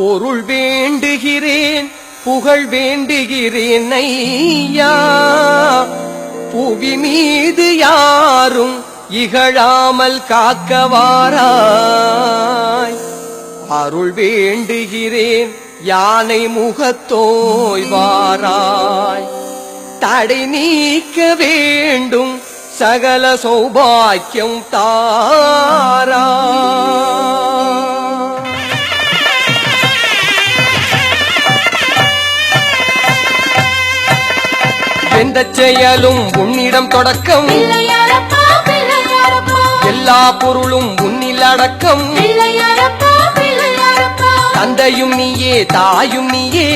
பொருள் வேண்டுகிறேன் புகழ் வேண்டுகிறேன் ஐயா. புவி மீது யாரும் இகழாமல் காக்கவாராய். அருள் வேண்டுகிறேன் யானை முகத்தோய்வாராய் தடை நீக்க வேண்டும் சகல சௌபாக்கியம் தாராய். எந்த செயலும் உன்னிடம் தொடக்கம். எல்லா பொருளும் உன்னில் அடக்கம். தந்தையும் நீயே தாயும் நீயே.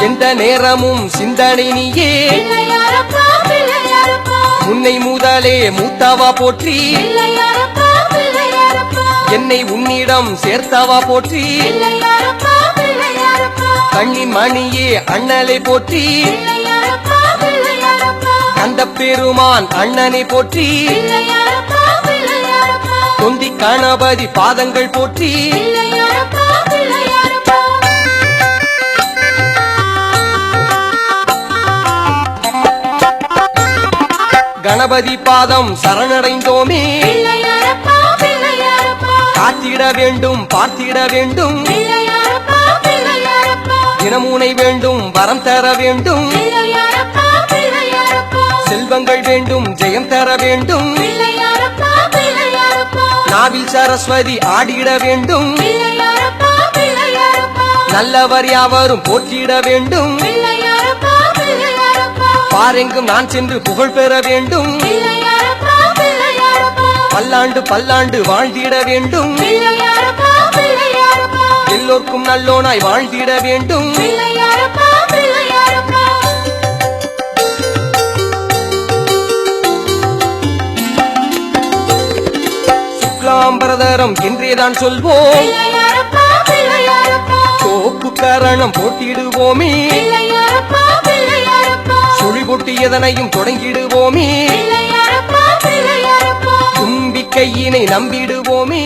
எந்த நேரமும் சிந்தனை நீயே. உன்னை முதலே மூத்தவா போற்றி. என்னை உன்னிடம் சேர்த்தவா போற்றி. பிள்ளையாரப்பா பிள்ளையாரப்பா கண்ணின் மணியே அண்ணலை போற்றி. கந்த பெருமான் அண்ணனை போற்றி. தொந்தி கணபதி பாதங்கள் போற்றி. கணபதி பாதம் சரணடைந்தோமே. காத்திட வேண்டும் பார்த்திட வேண்டும். தினமுனை வேண்டும் வரம் தர வேண்டும். செல்வங்கள் வேண்டும் ஜெயம் தர வேண்டும். நாவில் சரஸ்வதி ஆடிட வேண்டும். நல்லவர் யாவரும் போற்றிட வேண்டும். பாரெங்கும் நான் சென்று புகழ் பெற வேண்டும். பல்லாண்டு பல்லாண்டு வாழ்ந்திட வேண்டும். எல்லோர்க்கும் நல்லோனாய் வாழ்ந்திட வேண்டும். சுக்லாம்பரதரம் என்றேதான் சொல்வோம். சோப்பு கரணம் போட்டிடுவோமே சுழி பொட்டி எதனையும் தொடங்கிடுவோமே. தும்பிக்கையினை நம்பிடுவோமே.